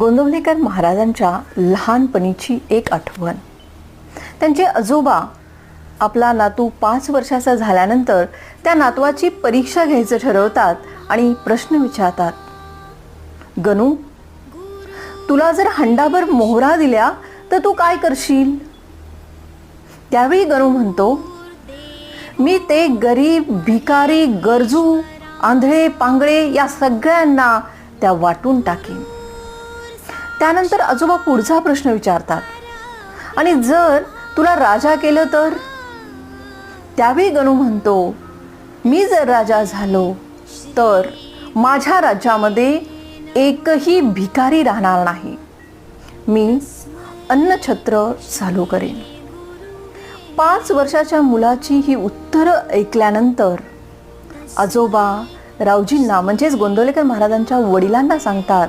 गोंदवलेकर महाराजांच्या लहानपणीची एक आठवण. त्यांचे आजोबा आपला नातू पाच वर्षाचा झाल्यानंतर त्या नातवाची परीक्षा घ्यायचं ठरवतात आणि प्रश्न विचारतात. गणू तुला जर हंडाभर मोहरा दिल्या तर तू काय करशील? त्यावेळी गणू म्हणतो मी ते गरीब भिकारी गरजू आंधळे पांगळे या सगळ्यांना त्या वाटून टाकेन. त्यानंतर आजोबा पुढचा प्रश्न विचारतात. आणि जर तुला राजा केलं तर? त्यावेळी गणू म्हणतो मी जर राजा झालो तर माझ्या राज्यामध्ये एकही भिकारी राहणार नाही. मी अन्नछत्र चालू करेन. पाच वर्षाच्या मुलाची ही उत्तरं ऐकल्यानंतर आजोबा रावजींना म्हणजेच गोंदवलेकर महाराजांच्या वडिलांना सांगतात